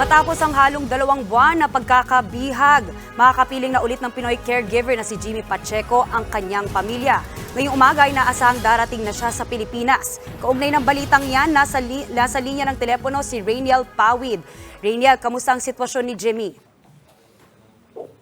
Matapos ang halong dalawang buwan na pagkakabihag, makakapiling na ulit ng Pinoy caregiver na si Jimmy Pacheco ang kanyang pamilya. Ngayong umaga ay naasahang darating na siya sa Pilipinas. Kaugnay ng balitang yan, nasa, li- nasa linya ng telepono si Rainiel Pawid. Rainiel, kamusta ang sitwasyon ni Jimmy?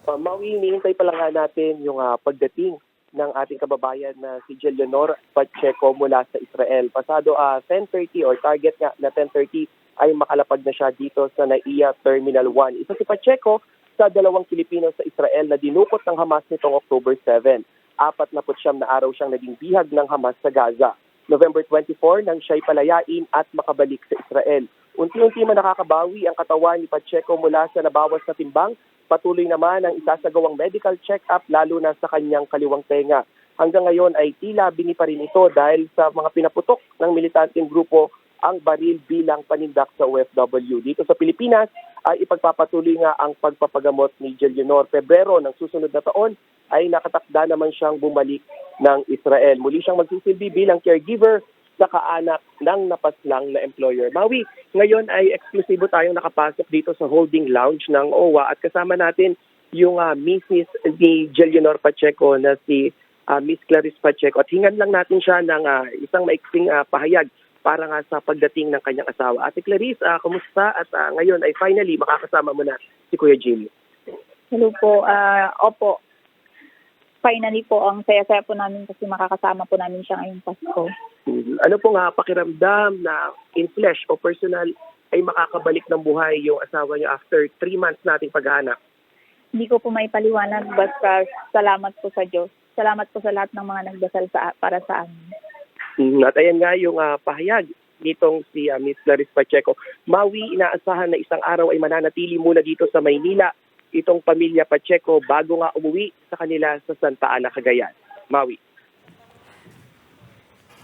Uh, Maui, hinihintay pa lang nga natin yung ah, pagdating ng ating kababayan na si Leonor Pacheco mula sa Israel. Pasado ah, 10.30 or target nga na 10.30 ay makalapag na siya dito sa NAIA Terminal 1. Isa si Pacheco sa dalawang Pilipino sa Israel na dinukot ng Hamas nitong October 7. Apat na putsyam na araw siyang naging bihag ng Hamas sa Gaza. November 24 nang siya'y palayain at makabalik sa Israel. Unti-unti man nakakabawi ang katawan ni Pacheco mula sa nabawas na timbang Patuloy naman ang isasagawang medical check-up lalo na sa kanyang kaliwang tenga. Hanggang ngayon ay tila bini pa rin ito dahil sa mga pinaputok ng militanteng grupo ang baril bilang panindak sa OFW. Dito sa Pilipinas ay ipagpapatuloy nga ang pagpapagamot ni Leonor. Pebrero ng susunod na taon ay nakatakda naman siyang bumalik ng Israel. Muli siyang magsisilbi bilang caregiver sa kaanak ng napaslang na employer. Maui, ngayon ay eksklusibo tayong nakapasok dito sa holding lounge ng OWA at kasama natin yung uh, Mrs. ni Jelianor Pacheco na si ah, Miss Clarice Pacheco at hingan lang natin siya ng ah, isang maiksing ah, pahayag para nga sa pagdating ng kanyang asawa. Ate Clarice, ah, kumusta? At ah, ngayon ay finally makakasama mo na si Kuya Jimmy. Hello po. Ah, opo. Finally po, ang saya-saya po namin kasi makakasama po namin siya ngayong Pasko. Mhm. Ano po nga pakiramdam na in flesh o personal ay makakabalik ng buhay yung asawa niyo after three months nating paghahanap? Hindi ko po may paliwanag basta salamat po sa Diyos. Salamat po sa lahat ng mga nagdasal sa, para sa amin. Mhm. At ayan nga yung ah, pahayag nitong si ah, Miss Clarice Pacheco. Mawi, inaasahan na isang araw ay mananatili muna dito sa Maynila itong pamilya Pacheco bago nga umuwi sa kanila sa Santa Ana, Cagayan. Mawi.